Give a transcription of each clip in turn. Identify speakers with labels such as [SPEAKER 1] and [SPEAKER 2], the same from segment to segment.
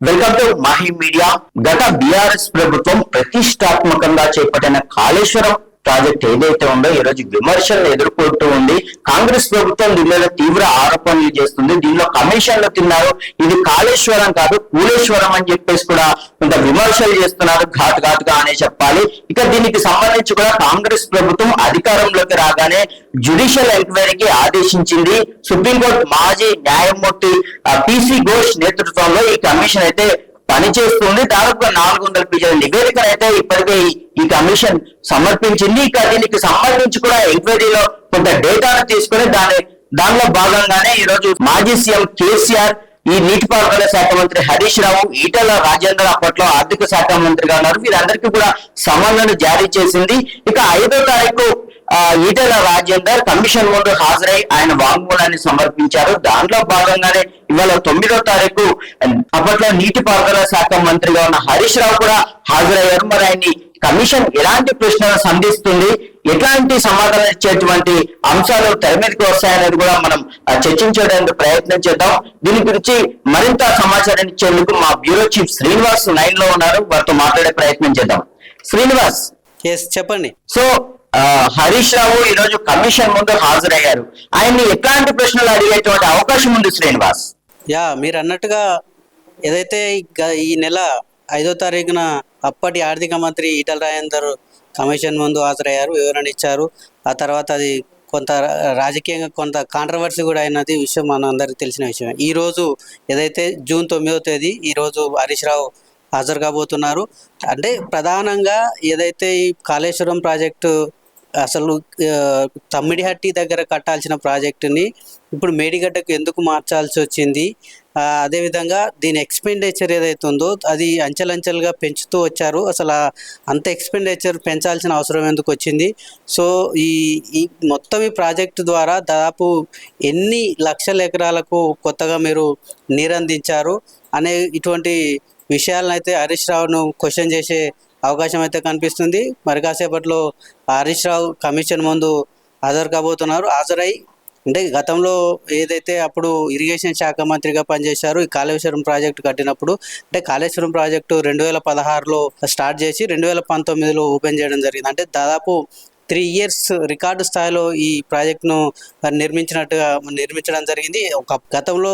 [SPEAKER 1] Welcome to Mahi media గత BRS ప్రభుత్వం ప్రతిష్టాత్మకంగా చేపట్టిన కాళేశ్వరం ప్రాజెక్ట్ ఏదైతే ఉందో ఈ రోజు విమర్శలను ఎదుర్కొంటూ ఉంది. కాంగ్రెస్ ప్రభుత్వం దీని మీద తీవ్ర ఆరోపణలు చేస్తుంది. దీనిలో కమిషన్లు తిన్నారు. ఇది కాళేశ్వరం కాదు కూలేశ్వరం అని చెప్పేసి కూడా కొంత విమర్శలు చేస్తున్నారు. ఘాట్ ఘాటుగా అనే చెప్పాలి. ఇక దీనికి సంబంధించి కూడా కాంగ్రెస్ ప్రభుత్వం అధికారంలోకి రాగానే జ్యుడిషియల్ ఎంక్వైరీకి ఆదేశించింది. సుప్రీంకోర్టు మాజీ న్యాయమూర్తి పిసి ఘోష్ నేతృత్వంలో ఈ కమిషన్ అయితే పనిచేస్తుంది దాదాపుగా నాలుగు వందల పేజీల నివేదికను అయితే ఇప్పటికే ఈ- కమిషన్ సమర్పించింది. ఇక దీనికి సంబంధించి కూడా ఎంక్వైరీలో కొంత డేటాను తీసుకుని దాని దానిలో భాగంగానే ఈ రోజు మాజీ సీఎం కేసీఆర్ ఈ నీటిపారుదల శాఖ మంత్రి హరీష్ రావు ఈటల రాజేందర్ అప్పట్లో ఆర్థిక శాఖ మంత్రిగా ఉన్నారు. వీరందరికీ కూడా సమన్లను జారీ చేసింది. ఇక ఐదో తారీఖు ఈటెల రాజేందర్ కమిషన్ ముందు హాజరై ఆయన వాంగ్మూలాన్ని సమర్పించారు. దాంట్లో భాగంగానే ఇవాళ తొమ్మిదో తారీఖు అప్పట్లో నీటిపారుదల శాఖ మంత్రిగా ఉన్న హరీష్ రావు కూడా హాజరయ్యారు. మరి ఆయన్ని కమిషన్ ఎలాంటి ప్రశ్నలు సంధిస్తుంది? ఎట్లాంటి సమాధానం ఇచ్చేటువంటి అంశాలు తెర మీదకి వస్తాయనేది కూడా మనం చర్చించడానికి ప్రయత్నం చేద్దాం. దీని గురించి మరింత సమాచారం ఇచ్చేందుకు మా బ్యూరో చీఫ్ శ్రీనివాస్ లైన్లో ఉన్నారు. వారితో మాట్లాడే ప్రయత్నం చేద్దాం. శ్రీనివాస్.
[SPEAKER 2] చెప్పండి.
[SPEAKER 1] సో హరీష్ రావు ఈరోజు కమిషన్ ముందు హాజరయ్యారు. ఆయన్ని ఎట్లాంటి ప్రశ్నలు అడిగేటువంటి అవకాశం ఉంది శ్రీనివాస్?
[SPEAKER 2] యా మీరు అన్నట్టుగా ఏదైతే ఈ నెల ఐదో తారీఖున అప్పటి ఆర్థిక మంత్రి ఈటల రాజేందర్ కమిషన్ ముందు హాజరయ్యారు వివరణ ఇచ్చారు. ఆ తర్వాత అది కొంత రాజకీయంగా కొంత కాంట్రవర్సీ కూడా అయినది విషయం మన అందరికి తెలిసిన విషయం ఈ రోజు ఏదైతే జూన్ తొమ్మిదో తేదీ ఈరోజు హరీష్ రావు హాజరు కాబోతున్నారు. అంటే ప్రధానంగా ఏదైతే ఈ కాళేశ్వరం ప్రాజెక్టు అసలు తమ్మిడిహట్టి దగ్గర కట్టాల్సిన ప్రాజెక్టుని ఇప్పుడు మేడిగడ్డకు ఎందుకు మార్చాల్సి వచ్చింది? అదేవిధంగా దీని ఎక్స్పెండిచర్ ఏదైతే ఉందో అది అంచెలంచెలుగా పెంచుతూ వచ్చారు. అసలు అంత ఎక్స్పెండిచర్ పెంచాల్సిన అవసరం ఎందుకు వచ్చింది? సో ఈ ఈ మొత్తం ఈ ప్రాజెక్టు ద్వారా దాదాపు ఎన్ని లక్షల ఎకరాలకు కొత్తగా మీరు నీరందించారు? అనే ఇటువంటి విషయాలను అయితే హరీష్ రావును క్వశ్చన్ చేసే అవకాశం అయితే కనిపిస్తుంది. మరి కాసేపట్లో హరీష్ రావు కమిషన్ ముందు హాజరు కాబోతున్నారు హాజరై అంటే గతంలో ఏదైతే అప్పుడు ఇరిగేషన్ శాఖ మంత్రిగా పనిచేశారు ఈ కాళేశ్వరం ప్రాజెక్టు కట్టినప్పుడు అంటే కాళేశ్వరం ప్రాజెక్టు రెండు వేల పదహారులో స్టార్ట్ చేసి రెండు వేల పంతొమ్మిదిలో ఓపెన్ చేయడం జరిగింది. అంటే దాదాపు త్రీ ఇయర్స్ రికార్డు స్థాయిలో ఈ ప్రాజెక్ట్ను నిర్మించినట్టుగా నిర్మించడం జరిగింది. ఒక గతంలో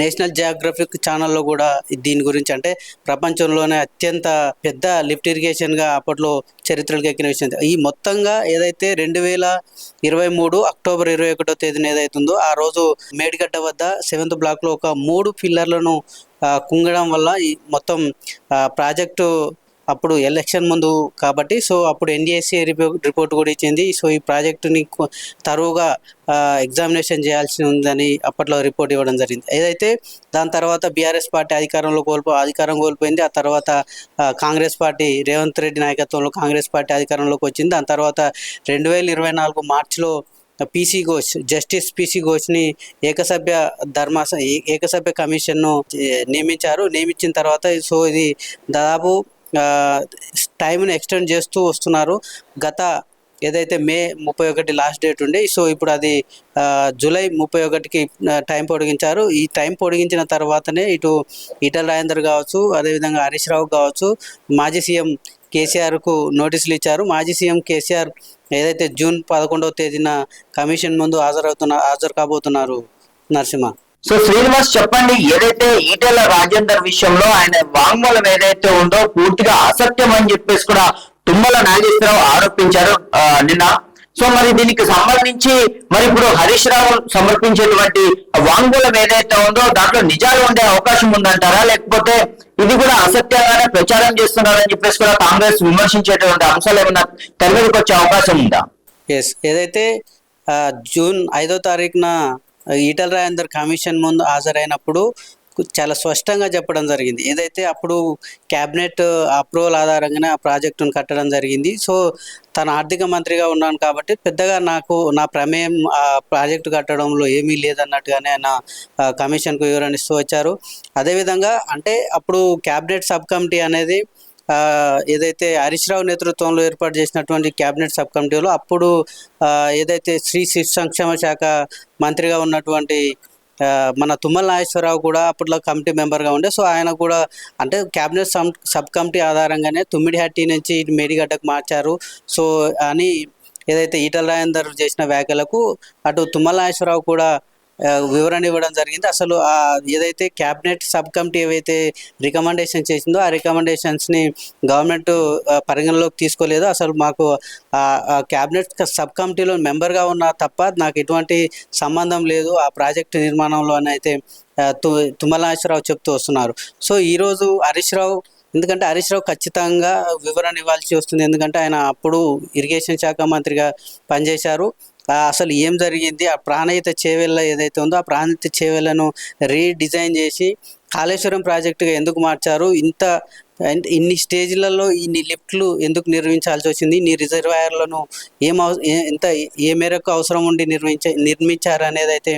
[SPEAKER 2] నేషనల్ జియోగ్రఫిక్ ఛానల్లో కూడా దీని గురించి అంటే ప్రపంచంలోనే అత్యంత పెద్ద లిఫ్ట్ ఇరిగేషన్గా అప్పట్లో చరిత్రలకు ఎక్కిన విషయం. ఈ మొత్తంగా ఏదైతే రెండు వేల ఇరవై మూడు అక్టోబర్ ఇరవై ఒకటో తేదీన ఏదైతుందో ఆ రోజు మేడిగడ్డ వద్ద సెవెంత్ బ్లాక్లో ఒక మూడు పిల్లర్లను కుంగడం వల్ల ఈ మొత్తం ప్రాజెక్టు అప్పుడు ఎలక్షన్ ముందు కాబట్టి సో అప్పుడు ఎన్డిఎస్సి రిపోర్ట్ రిపోర్ట్ కూడా ఇచ్చింది. సో ఈ ప్రాజెక్టుని తరువుగా ఎగ్జామినేషన్ చేయాల్సి ఉందని అప్పట్లో రిపోర్ట్ ఇవ్వడం జరిగింది. ఏదైతే దాని తర్వాత బీఆర్ఎస్ పార్టీ అధికారంలో కోల్పో అధికారం కోల్పోయింది ఆ తర్వాత కాంగ్రెస్ పార్టీ రేవంత్ రెడ్డి నాయకత్వంలో కాంగ్రెస్ పార్టీ అధికారంలోకి వచ్చింది. దాని తర్వాత రెండు వేల ఇరవై నాలుగు మార్చిలో P C Ghosh justice P C ఘోష్ని ఏకసభ్య ధర్మాస ఏ- ఏకసభ్య కమిషన్ను నియమించారు. నియమించిన తర్వాత సో ఇది దాదాపు టైంని ఎక్స్టెండ్ చేస్తూ వస్తున్నారు. గత ఏదైతే మే ముప్పై ఒకటి లాస్ట్ డేట్ ఉండే సో ఇప్పుడు అది జూలై ముప్పై ఒకటికి టైం పొడిగించారు. ఈ టైం పొడిగించిన తర్వాతనే ఇటు ఈటల రాజేందర్ కావచ్చు అదేవిధంగా హరీష్ రావు కావచ్చు మాజీ సీఎం కేసీఆర్కు నోటీసులు ఇచ్చారు. మాజీ సీఎం కేసీఆర్ ఏదైతే జూన్ పదకొండవ తేదీన కమిషన్ ముందు హాజరవుతున్న హాజరు కాబోతున్నారు నరసింహ.
[SPEAKER 1] సో శ్రీనివాస్ చెప్పండి ఏదైతే ఈటెల రాజేందర్ విషయంలో ఆయన వాంగ్మూలం ఏదైతే ఉందో పూర్తిగా అసత్యం అని చెప్పేసి కూడా తుమ్మల నాగేశ్వరరావు ఆరోపించారు నిన్న. సో మరి దీనికి సంబంధించి మరి ఇప్పుడు హరీష్ రావు సమర్పించేటువంటి వాంగ్మూలం ఏదైతే ఉందో దాంట్లో నిజాలు ఉండే అవకాశం ఉందంటారా? లేకపోతే ఇది కూడా అసత్యంగానే ప్రచారం చేస్తున్నారని చెప్పేసి కూడా కాంగ్రెస్ విమర్శించేటువంటి అంశాలు ఏమన్నా తెర వచ్చే అవకాశం ఉందా?
[SPEAKER 2] ఎస్ ఏదైతే జూన్ ఐదో తారీఖున ఈటల రాజేందర్ కమిషన్ ముందు హాజరైనప్పుడు చాలా స్పష్టంగా చెప్పడం జరిగింది. ఏదైతే అప్పుడు క్యాబినెట్ అప్రూవల్ ఆధారంగానే ఆ ప్రాజెక్టును కట్టడం జరిగింది. సో తన ఆర్థిక మంత్రిగా ఉన్నాను కాబట్టి పెద్దగా నాకు నా ప్రమేయం ఆ ప్రాజెక్టు కట్టడంలో ఏమీ లేదన్నట్టుగానే ఆయన కమిషన్కు కమిషన్కు వివరణిస్తూ వచ్చారు. అదేవిధంగా అంటే అప్పుడు క్యాబినెట్ సబ్ కమిటీ అనేది ఏదైతే హరీష్ రావు నేతృత్వంలో ఏర్పాటు చేసినటువంటి క్యాబినెట్ సబ్ కమిటీలో అప్పుడు ఏదైతే శ్రీ శిశు సంక్షేమ శాఖ మంత్రిగా ఉన్నటువంటి మన తుమ్మల నాగేశ్వరరావు కూడా అప్పట్లో కమిటీ మెంబర్గా ఉండే. సో ఆయన కూడా అంటే క్యాబినెట్ సబ్ సబ్ కమిటీ ఆధారంగానే తుమ్మిడిహట్టి నుంచి ఇటు మేడిగడ్డకు మార్చారు. సో అని ఏదైతే ఈటల రాజేందర్ చేసిన వ్యాఖ్యలకు అటు తుమ్మల నాగేశ్వరరావు కూడా వివరణ ఇవ్వడం జరిగింది. అసలు ఆ ఏదైతే క్యాబినెట్ సబ్ కమిటీ ఏవైతే రికమెండేషన్ చేసిందో ఆ రికమెండేషన్స్ని గవర్నమెంట్ పరిగణలోకి తీసుకోలేదు. అసలు మాకు ఆ క్యాబినెట్ సబ్ కమిటీలో మెంబర్గా ఉన్నా తప్ప నాకు ఎటువంటి సంబంధం లేదు. ఆ ప్రాజెక్టు నిర్మాణంలో అని అయితే తు తుమ్మలాశ్వరరావు చెప్తూ వస్తున్నారు. సో ఈరోజు హరీష్ రావు ఎందుకంటే హరీష్ రావు ఖచ్చితంగా వివరణ ఇవ్వాల్సి వస్తుంది. ఎందుకంటే ఆయన అప్పుడు ఇరిగేషన్ శాఖ మంత్రిగా పనిచేశారు. అసలు ఏం జరిగింది? ఆ ప్రాణహిత చేవెళ్ళ ఏదైతే ఉందో ఆ ప్రాణహిత చేవెళ్ళను రీడిజైన్ చేసి కాళేశ్వరం ప్రాజెక్టుగా ఎందుకు మార్చారు? ఇంత ఇన్ని స్టేజ్లలో ఇన్ని లిఫ్ట్లు ఎందుకు నిర్మించాల్సి వచ్చింది? ఇన్ని రిజర్వాయర్లను ఏం ఎంత ఏ మేరకు అవసరం ఉండి నిర్మించ నిర్మించారు అనేది అయితే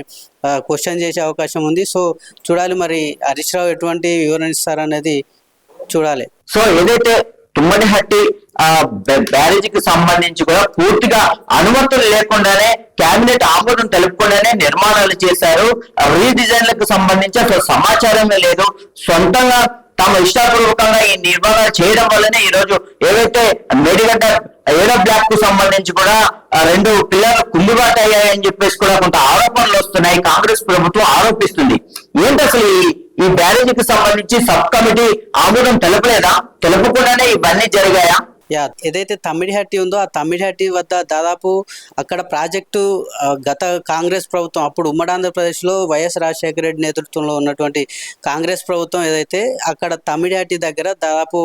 [SPEAKER 2] క్వశ్చన్ చేసే అవకాశం ఉంది. సో చూడాలి మరి హరీష్ రావు ఎటువంటి వివరణ ఇస్తారనేది చూడాలి.
[SPEAKER 1] సో ఏదైతే తుమ్మడిహట్టి ఆ బ్యా- బ్యారేజీకి సంబంధించి కూడా పూర్తిగా అనుమతులు లేకుండానే కేబినెట్ ఆమోదం తెలుపుకుండానే నిర్మాణాలు చేశారు. రీడిజైన్లకు సంబంధించి అసలు సమాచారమే లేదు. సొంతంగా తమ ఇష్టాపూర్వకంగా ఈ నిర్మాణాలు చేయడం వల్లనే ఈ రోజు ఏవైతే మేడిగడ్డ ఏడో బ్లాక్కు సంబంధించి కూడా రెండు పిల్లలు కుందుబాటు అయ్యాయని చెప్పేసి కూడా కొంత ఆరోపణలు వస్తున్నాయి. కాంగ్రెస్ ప్రభుత్వం ఆరోపిస్తుంది. ఏంటి అసలు ఈ బ్యారేజీకి సంబంధించి సబ్ కమిటీ ఆమోదం తెలపలేదా? తెలపకుండానే ఇవన్నీ జరిగాయా?
[SPEAKER 2] యా ఏదైతే తమిడిహట్టి ఉందో ఆ తమిడిహట్టి వద్ద దాదాపు అక్కడ ప్రాజెక్టు గత కాంగ్రెస్ ప్రభుత్వం అప్పుడు ఉమ్మడి ఆంధ్రప్రదేశ్లో వైఎస్ రాజశేఖర రెడ్డి నేతృత్వంలో ఉన్నటువంటి కాంగ్రెస్ ప్రభుత్వం ఏదైతే అక్కడ తమిడిహట్టి దగ్గర దాదాపు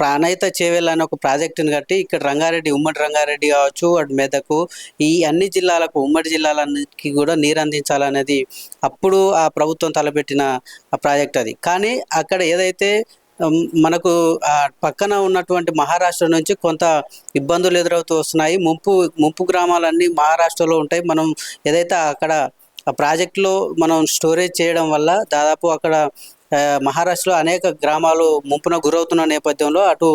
[SPEAKER 2] ప్రాణయిత చేవేల్ అనే ఒక ప్రాజెక్టుని కట్టి ఇక్కడ రంగారెడ్డి ఉమ్మడి రంగారెడ్డి కావచ్చు అటు మెదకు ఈ అన్ని జిల్లాలకు ఉమ్మడి జిల్లాలకి కూడా నీరు అందించాలనేది అప్పుడు ఆ ప్రభుత్వం తలపెట్టిన ప్రాజెక్ట్ అది. కానీ అక్కడ ఏదైతే మనకు ఆ పక్కన ఉన్నటువంటి మహారాష్ట్ర నుంచి కొంత ఇబ్బందులు ఎదురవుతూ వస్తున్నాయి. ముంపు ముంపు గ్రామాలన్నీ మహారాష్ట్రలో ఉంటాయి. మనం ఏదైతే అక్కడ ఆ ప్రాజెక్టులో మనం స్టోరేజ్ చేయడం వల్ల దాదాపు అక్కడ మహారాష్ట్రలో అనేక గ్రామాలు ముంపున గురవుతున్న నేపథ్యంలో అటు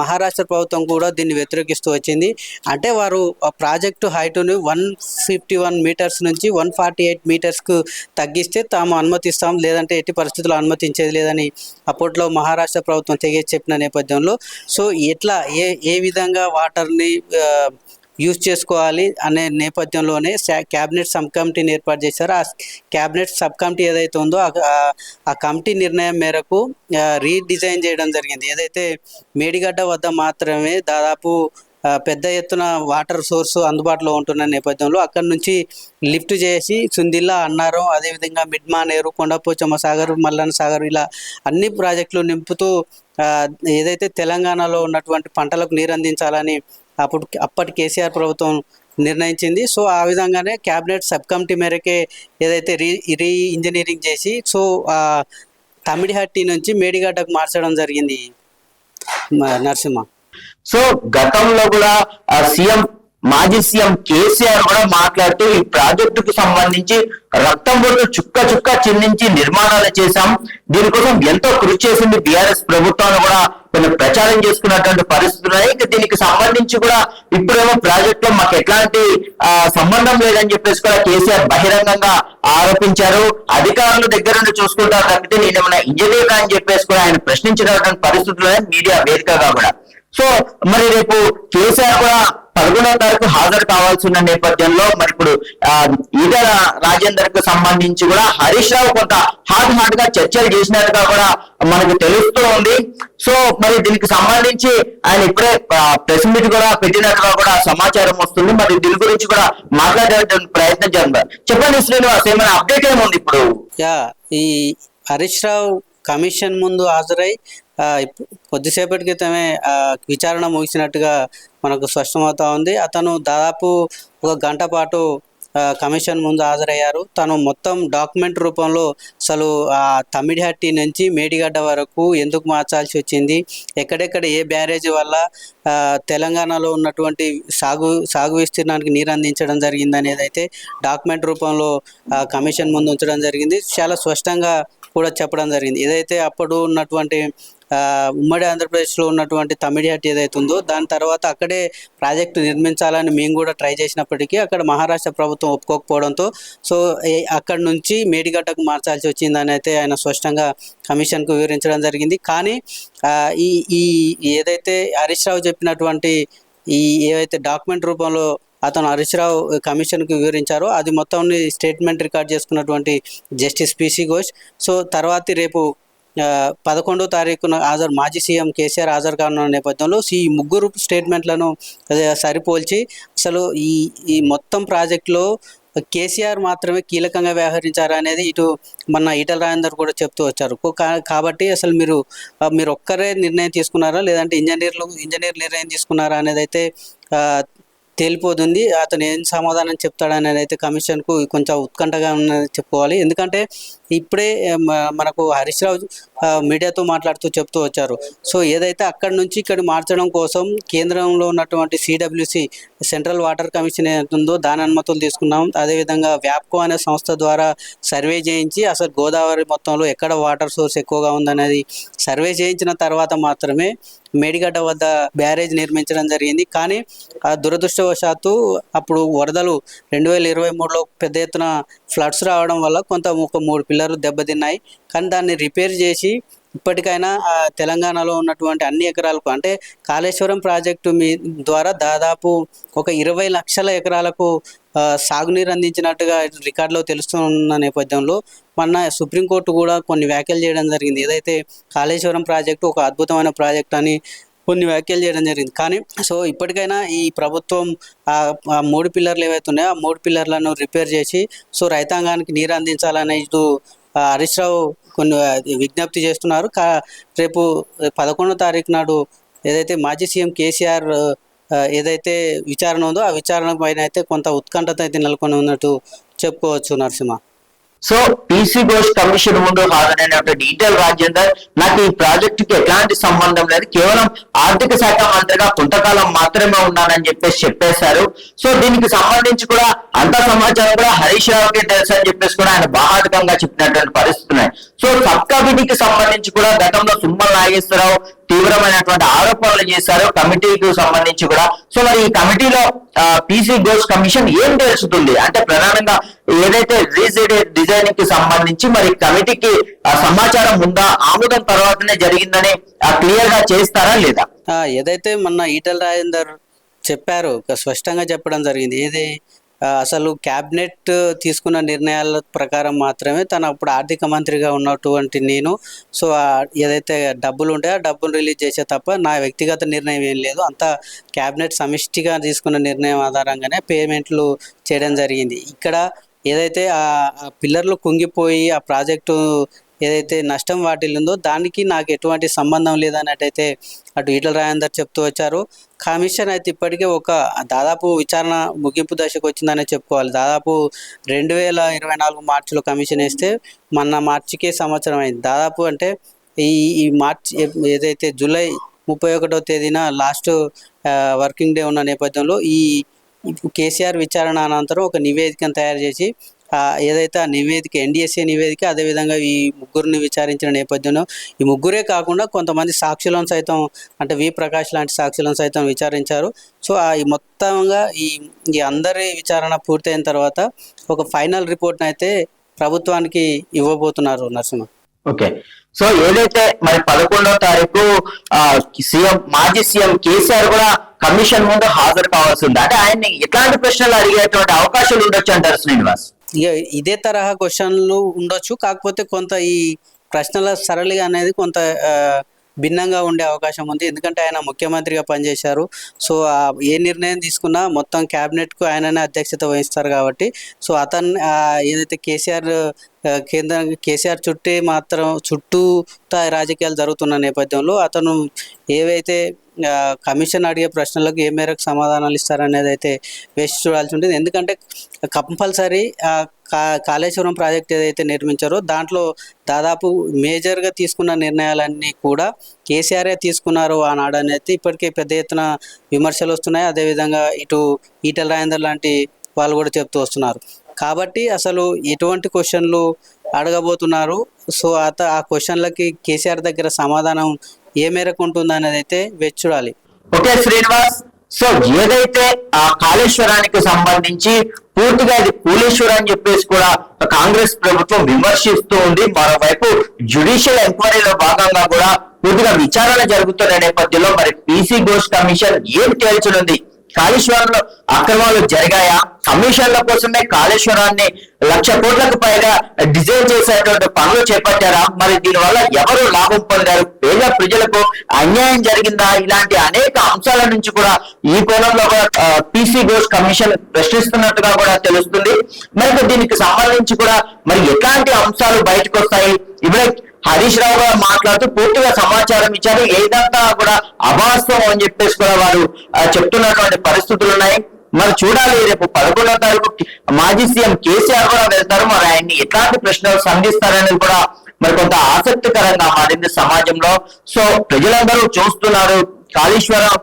[SPEAKER 2] మహారాష్ట్ర ప్రభుత్వం కూడా దీన్ని వ్యతిరేకిస్తూ వచ్చింది. అంటే వారు ఆ ప్రాజెక్టు హైటుని వన్ ఫిఫ్టీ వన్ మీటర్స్ నుంచి వన్ ఫార్టీ ఎయిట్ మీటర్స్కు తగ్గిస్తే తాము అనుమతిస్తాం లేదంటే ఎట్టి పరిస్థితుల్లో అనుమతించేది లేదని అప్పట్లో మహారాష్ట్ర ప్రభుత్వం తెగేసి చెప్పిన నేపథ్యంలో. సో ఎట్లా ఏ ఏ విధంగా వాటర్ని యూజ్ చేసుకోవాలి అనే నేపథ్యంలోనే క్యాబినెట్ సబ్ కమిటీని ఏర్పాటు చేశారు. ఆ క్యాబినెట్ సబ్ కమిటీ ఏదైతే ఉందో ఆ- కమిటీ నిర్ణయం మేరకు రీడిజైన్ చేయడం జరిగింది. ఏదైతే మేడిగడ్డ వద్ద మాత్రమే దాదాపు పెద్ద ఎత్తున వాటర్ సోర్స్ అందుబాటులో ఉంటున్న నేపథ్యంలో అక్కడి నుంచి లిఫ్ట్ చేసి సుందిల్లా అన్నారం అదేవిధంగా మిడ్మానేరు కొండపోచమ్మ సాగర్ మల్లన్న సాగర్ ఇలా అన్ని ప్రాజెక్టులు నింపుతూ ఏదైతే తెలంగాణలో ఉన్నటువంటి పంటలకు నీరు అందించాలని అప్పుడు అప్పటి కేసీఆర్ ప్రభుత్వం నిర్ణయించింది. సో ఆ విధంగానే క్యాబినెట్ సబ్ కమిటీ మేరకే ఏదైతే రీ రీ ఇంజనీరింగ్ చేసి సో తమిడిహట్టి నుంచి మేడిగడ్డకు మార్చడం జరిగింది. నరసింహ.
[SPEAKER 1] సో గతంలో కూడా సీఎం మాజీ సీఎం కేసీఆర్ కూడా మాట్లాడుతూ ఈ ప్రాజెక్టుకు సంబంధించి రక్తం బొట్టు చుక్క చుక్క చిందించి నిర్మాణాలు చేశాం. దీనికోసం ఎంతో కృషి చేసింది బీఆర్ఎస్ ప్రభుత్వాన్ని కూడా కొన్ని ప్రచారం చేసుకున్నటువంటి పరిస్థితులు ఉన్నాయి. ఇక దీనికి సంబంధించి కూడా ఇప్పుడేమో ప్రాజెక్ట్లో మాకు ఎట్లాంటి సంబంధం లేదని చెప్పేసి కూడా కేసీఆర్ బహిరంగంగా ఆరోపించారు. అధికారుల దగ్గర నుండి చూసుకుంటారు తప్పితే నేనేమన్నా ఇంజనీర్ అని చెప్పేసి కూడా ఆయన ప్రశ్నించినటువంటి పరిస్థితుల్లో మీడియా వేదికగా కూడా. సో మరి రేపు కేసీఆర్ కూడా పదకొండవ తారీఖు హాజరు కావాల్సి ఉన్న నేపథ్యంలో మరి ఇప్పుడు ఈటల రాజేందర్కు సంబంధించి కూడా హరీష్ రావు కొంత హాట్ హాట్గా చర్చలు చేసినట్టుగా కూడా మనకు తెలుస్తూ ఉంది. సో మరి దీనికి సంబంధించి ఆయన ఇప్పుడే ప్రెస్ మీట్ కూడా పెట్టినట్టుగా కూడా సమాచారం వస్తుంది. మరి దీని గురించి కూడా మాట్లాడే ప్రయత్నం చేద్దాం. చెప్పండి శ్రీనివాస్ ఏమైనా అప్డేట్ ఏముంది ఇప్పుడు?
[SPEAKER 2] యా ఈ హరీష్ రావు కమిషన్ ముందు హాజరై కొద్దిసేపటి క్రితమే విచారణ ముగిసినట్టుగా మనకు స్పష్టమవుతా ఉంది. అతను దాదాపు ఒక గంట పాటు కమిషన్ ముందు హాజరయ్యారు. తను మొత్తం డాక్యుమెంట్ రూపంలో అసలు ఆ తమిడిహట్టి నుంచి మేడిగడ్డ వరకు ఎందుకు మార్చాల్సి వచ్చింది? ఎక్కడెక్కడ ఏ బ్యారేజ్ వల్ల తెలంగాణలో ఉన్నటువంటి సాగు సాగు విస్తీర్ణానికి నీరు అందించడం జరిగింది అనేది అయితే డాక్యుమెంట్ రూపంలో కమిషన్ ముందు ఉంచడం జరిగింది. చాలా స్పష్టంగా కూడా చెప్పడం జరిగింది. ఏదైతే అప్పుడు ఉన్నటువంటి ఉమ్మడి ఆంధ్రప్రదేశ్లో ఉన్నటువంటి తమిడిహట్ ఏదైతే ఉందో దాని తర్వాత అక్కడే ప్రాజెక్టు నిర్మించాలని మేము కూడా ట్రై చేసినప్పటికీ అక్కడ మహారాష్ట్ర ప్రభుత్వం ఒప్పుకోకపోవడంతో సో అక్కడ అక్కడి నుంచి మేడిగడ్డకు మార్చాల్సి వచ్చిందని అయితే ఆయన స్పష్టంగా కమిషన్కు వివరించడం జరిగింది. కానీ ఈ ఈ ఏదైతే హరీష్ రావు చెప్పినటువంటి ఈ ఏవైతే డాక్యుమెంట్ రూపంలో అతను హరీష్ రావు కమిషన్కు వివరించారో అది మొత్తం స్టేట్మెంట్ రికార్డ్ చేసుకున్నటువంటి జస్టిస్ పిసి ఘోష్. సో తర్వాత రేపు పదకొండో తారీఖున హాజరు మాజీ సీఎం కేసీఆర్ హాజరు కానున్న నేపథ్యంలో ఈ ముగ్గురు స్టేట్మెంట్లను సరిపోల్చి అసలు ఈ ఈ మొత్తం ప్రాజెక్టులో కేసీఆర్ మాత్రమే కీలకంగా వ్యవహరించారు అనేది ఇటు మన ఈటల రాజేందర్ కూడా చెప్తూ వచ్చారు. కాబట్టి అసలు మీరు మీరు ఒక్కరే నిర్ణయం తీసుకున్నారా? లేదంటే ఇంజనీర్లు ఇంజనీర్ నిర్ణయం తీసుకున్నారా అనేది అయితే తేలిపోతుంది. అతను ఏం సమాధానం చెప్తాడని అయితే కమిషన్కు కొంచెం ఉత్కంఠగా ఉన్నది చెప్పుకోవాలి. ఎందుకంటే ఇప్పుడే మనకు హరీష్ రావు మీడియాతో మాట్లాడుతూ చెప్తూ వచ్చారు. సో ఏదైతే అక్కడి నుంచి ఇక్కడ మార్చడం కోసం కేంద్రంలో ఉన్నటువంటి సిడబ్ల్యూసి సెంట్రల్ వాటర్ కమిషన్ ఏదైతే ఉందో దాని అనుమతులు తీసుకున్నాం. అదేవిధంగా వ్యాప్కో అనే సంస్థ ద్వారా సర్వే చేయించి అసలు గోదావరి మొత్తంలో ఎక్కడ వాటర్ సోర్స్ ఎక్కువగా ఉందనేది సర్వే చేయించిన తర్వాత మాత్రమే మేడిగడ్డ వద్ద బ్యారేజ్ నిర్మించడం జరిగింది. కానీ ఆ దురదృష్టవశాత్తు అప్పుడు వరదలు రెండు వేల ఇరవై మూడులో పెద్ద ఎత్తున ఫ్లడ్స్ రావడం వల్ల కొంత ఒక మూడు పిల్లర్లు దెబ్బతిన్నాయి. కానీ దాన్ని రిపేర్ చేసి ఇప్పటికైనా తెలంగాణలో ఉన్నటువంటి అన్ని ఎకరాలకు అంటే కాళేశ్వరం ప్రాజెక్టు మీ ద్వారా దాదాపు ఒక ఇరవై లక్షల ఎకరాలకు సాగునీరు అందించినట్టుగా రికార్డులో తెలుస్తున్న నేపథ్యంలో మొన్న సుప్రీంకోర్టు కూడా కొన్ని వ్యాఖ్యలు చేయడం జరిగింది. ఏదైతే కాళేశ్వరం ప్రాజెక్టు ఒక అద్భుతమైన ప్రాజెక్ట్ అని కొన్ని వ్యాఖ్యలు చేయడం జరిగింది. కానీ సో ఇప్పటికైనా ఈ ప్రభుత్వం ఆ మూడు పిల్లర్లు ఏవైతే ఉన్నాయో ఆ మూడు పిల్లర్లను రిపేర్ చేసి సో రైతాంగానికి నీరు అందించాలనే ఇటు ఆ, హరీష్ రావు కొన్ని విజ్ఞప్తి చేస్తున్నారు. కా రేపు పదకొండో తారీఖు నాడు ఏదైతే మాజీ సీఎం కేసీఆర్ ఏదైతే విచారణ ఉందో ఆ విచారణ పైన అయితే కొంత ఉత్కంఠత అయితే నెలకొని ఉన్నట్టు చెప్పుకోవచ్చు Narasimha.
[SPEAKER 1] So PC Ghosh commission ముందు హాజరైనటువంటి ఈటెల్ రాజేందర్ నాకు ఈ ప్రాజెక్టుకి ఎట్లాంటి సంబంధం లేదు. కేవలం ఆర్థిక శాఖ మంత్రిగా కొంతకాలం మాత్రమే ఉన్నానని చెప్పేసి చెప్పేశారు. సో దీనికి సంబంధించి కూడా అంత సమాచారం కూడా హరీష్ రావుకి తెలుసు అని చెప్పేసి కూడా ఆయన బాహాటకంగా చెప్పినటువంటి పరిస్థితి ఉన్నాయి. సో సబ్ కమిటీకి సంబంధించి కూడా గతంలో సుమ్మల నాగేశ్వరరావు తీవ్రమైనటువంటి ఆరోపణలు చేశారు కమిటీకి సంబంధించి కూడా. సో మరి ఈ కమిటీలో పీసీ గోల్స్ కమిషన్ ఏం తెలుస్తుంది? అంటే ప్రధానంగా ఏదైతే డిజైనింగ్కి సంబంధించి మరి కమిటీకి సమాచారం ఉందా? ఆముదం తర్వాతనే జరిగిందని క్లియర్గా చేస్తారా లేదా?
[SPEAKER 2] ఏదైతే మొన్న ఈటల రాజేందర్ చెప్పారు స్పష్టంగా చెప్పడం జరిగింది. ఏది అసలు క్యాబినెట్ తీసుకున్న నిర్ణయాల ప్రకారం మాత్రమే తను అప్పుడు ఆర్థిక మంత్రిగా ఉన్నటువంటి నేను. సో ఏదైతే డబ్బులు ఉంటాయో ఆ డబ్బులు రిలీజ్ చేసే తప్ప నా వ్యక్తిగత నిర్ణయం ఏం లేదు. అంతా క్యాబినెట్ సమిష్టిగా తీసుకున్న నిర్ణయం ఆధారంగానే పేమెంట్లు చేయడం జరిగింది. ఇక్కడ ఏదైతే ఆ పిల్లర్లు కుంగిపోయి ఆ ప్రాజెక్టు ఏదైతే నష్టం వాటిల్లిందో దానికి నాకు ఎటువంటి సంబంధం లేదన్నట్టయితే అటు ఈటల రాజేందర్ చెప్తూ వచ్చారు. కమిషన్ అయితే ఇప్పటికే ఒక దాదాపు విచారణ ముగింపు దశకు వచ్చిందనే చెప్పుకోవాలి. దాదాపు రెండు వేల ఇరవై నాలుగు మార్చిలో కమిషన్ వేస్తే మొన్న మార్చికే సంవత్సరం అయింది. దాదాపు అంటే ఈ ఈ మార్చ్ ఏదైతే జూలై ముప్పై ఒకటో తేదీన లాస్ట్ వర్కింగ్ డే ఉన్న నేపథ్యంలో ఈ కేసీఆర్ విచారణ అనంతరం ఒక నివేదికను తయారు చేసి ఏదైతే ఆ నివేదిక ఎన్డీఎస్ఏ నివేదిక అదేవిధంగా ఈ ముగ్గురిని విచారించిన నేపథ్యంలో ఈ ముగ్గురే కాకుండా కొంతమంది సాక్షులను సైతం అంటే వి ప్రకాష్ లాంటి సాక్షులను సైతం విచారించారు. సో ఆ ఈ మొత్తంగా ఈ ఈ అందరి విచారణ పూర్తయిన తర్వాత ఒక ఫైనల్ రిపోర్ట్ని అయితే ప్రభుత్వానికి ఇవ్వబోతున్నారు నరసింహ.
[SPEAKER 1] ఓకే. సో ఏదైతే మరి పదకొండవ తారీఖు సీఎం మాజీ సీఎం కేసీఆర్ కూడా కమిషన్ ముందు హాజరు కావాల్సి ఉంది. అంటే ఆయన్ని ఎట్లాంటి ప్రశ్నలు అడిగేటువంటి అవకాశాలు ఉండొచ్చు అంటారు శ్రీనివాస్?
[SPEAKER 2] ఇదే తరహా క్వశ్చన్లు ఉండొచ్చు. కాకపోతే కొంత ఈ ప్రశ్నల సరళి అనేది కొంత భిన్నంగా ఉండే అవకాశం ఉంది. ఎందుకంటే ఆయన ముఖ్యమంత్రిగా పనిచేశారు. సో ఏ నిర్ణయం తీసుకున్నా మొత్తం క్యాబినెట్కు ఆయననే అధ్యక్షత వహిస్తారు కాబట్టి. సో అతను ఏదైతే కేసీఆర్ ఆ, కేంద్ర కేసీఆర్ చుట్టే మాత్రం చుట్టూ రాజకీయాలు జరుగుతున్న నేపథ్యంలో అతను ఏవైతే కమిషన్ అడిగే ప్రశ్నలకు ఏ మేరకు సమాధానాలు ఇస్తారనేది అయితే వేసి చూడాల్సి ఉంటుంది. ఎందుకంటే కంపల్సరీ కా కాళేశ్వరం ప్రాజెక్ట్ ఏదైతే నిర్మించారో దాంట్లో దాదాపు మేజర్గా తీసుకున్న నిర్ణయాలన్నీ కూడా కేసీఆరే తీసుకున్నారు ఆనాడు అనేది ఇప్పటికే పెద్ద ఎత్తున విమర్శలు వస్తున్నాయి. అదేవిధంగా ఇటు ఈటల రాజేందర్ లాంటి వాళ్ళు కూడా చెప్తూ వస్తున్నారు. కాబట్టి అసలు ఎటువంటి క్వశ్చన్లు అడగబోతున్నారు? సో అత ఆ క్వశ్చన్లకి కేసీఆర్ దగ్గర సమాధానం ఏ మేరకు ఉంటుంది అనేది అయితే వేచి చూడాలి.
[SPEAKER 1] ఓకే శ్రీనివాస్. సో ఏదైతే ఆ కాళేశ్వరానికి సంబంధించి పూర్తిగా ఇది కూలేశ్వరం అని చెప్పేసి కూడా కాంగ్రెస్ ప్రభుత్వం విమర్శిస్తూ ఉంది. మరోవైపు జ్యుడిషియల్ ఎంక్వైరీలో భాగంగా కూడా పూర్తిగా విచారణ జరుగుతున్న నేపథ్యంలో మరి పీసీ ఘోష్ కమిషన్ ఏం తేల్చనుంది? కాళేశ్వరంలో అక్రమాలు జరిగాయా? కమిషన్ల కోసమే కాళేశ్వరాన్ని లక్ష కోట్లకు పైగా డిజైన్ చేసేటువంటి పనులు చేపట్టారా? మరి దీనివల్ల ఎవరు లాభం పొందారు? పేద ప్రజలకు అన్యాయం జరిగిందా? ఇలాంటి అనేక అంశాల నుంచి కూడా ఈ కోణంలో కూడా పిసి ఘోష్ కమిషన్ ప్రశ్నిస్తున్నట్టుగా కూడా తెలుస్తుంది. మరి దీనికి సంబంధించి కూడా మరి ఎట్లాంటి అంశాలు బయటకు వస్తాయి ఇవే హరీష్ రావు గారు మాట్లాడుతూ పూర్తిగా సమాచారం ఇచ్చారు. ఏదంతా కూడా అవాస్తవం అని చెప్పేసి కూడా వారు చెప్తున్నటువంటి పరిస్థితులు ఉన్నాయి. మరి చూడాలి రేపు పదకొండవ తారీఖు మాజీ సీఎం కేసీఆర్ కూడా వెళ్తారు. మరి ఆయన్ని ఎట్లాంటి ప్రశ్నలు సంధిస్తారనేది కూడా మరి కొంత ఆసక్తికరంగా మారింది సమాజంలో. సో ప్రజలందరూ చూస్తున్నారు కాళేశ్వరం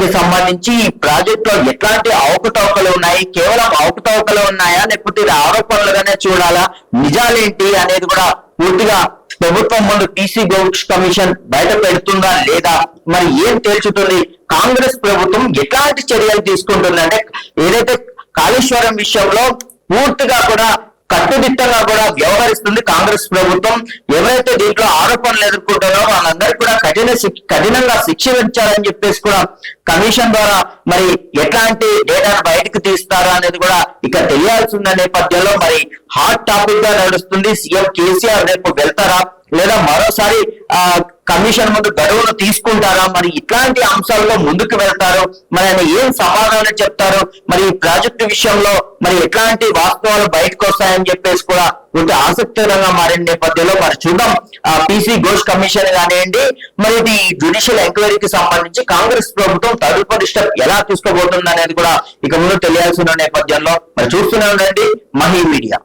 [SPEAKER 1] కి సంబంధించి ఈ ప్రాజెక్ట్లో ఎట్లాంటి అవకతవకలు ఉన్నాయి? కేవలం అవకతవకలు ఉన్నాయా? లేకపోతే ఇది ఆరోపణలుగానే చూడాలా? నిజాలేంటి అనేది కూడా పూర్తిగా ప్రభుత్వం ముందు టీసీ గౌడ్స్ కమిషన్ బయట పెడుతుందా లేదా మరి ఏం తేల్చుతుంది? కాంగ్రెస్ ప్రభుత్వం ఎట్లాంటి చర్యలు తీసుకుంటుంది అంటే ఏదైతే కాళేశ్వరం విషయంలో పూర్తిగా కూడా కట్టుదిట్టంగా కూడా వ్యవహరిస్తుంది కాంగ్రెస్ ప్రభుత్వం. ఎవరైతే దీంట్లో ఆరోపణలు ఎదుర్కొంటారో వాళ్ళందరికీ కూడా కఠిన కఠినంగా శిక్ష విధించాలని చెప్పేసి కూడా కమిషన్ ద్వారా మరి ఎట్లాంటి డేటాను బయటకు తీస్తారా అనేది కూడా ఇక తెలియాల్సి ఉన్న నేపథ్యంలో మరి హాట్ టాపిక్గా నడుస్తుంది. సీఎం కేసీఆర్ రేపు వెళ్తారా? లేదా మరోసారి కమిషన్ ముందు గడువును తీసుకుంటారా? మరి ఇట్లాంటి అంశాల్లో ముందుకు వెళ్తారు? మరి ఆయన ఏం సమాధానం చెప్తారు? మరి ఈ ప్రాజెక్టు విషయంలో మరి ఎట్లాంటి వాస్తవాలు బయటకు వస్తాయని చెప్పేసి కూడా కొంచెం ఆసక్తికరంగా మారిన నేపథ్యంలో మరి చూద్దాం. ఆ పీసీ ఘోష్ కమిషన్ కానివ్వండి మరి ఇది జ్యుడిషియల్ ఎంక్వైరీకి సంబంధించి కాంగ్రెస్ ప్రభుత్వం తదుపరి స్టెప్ ఎలా తీసుకోబోతుంది అనేది కూడా ఇక ముందు తెలియాల్సిన నేపథ్యంలో మరి చూస్తూనే ఉండండి మహీ మీడియా.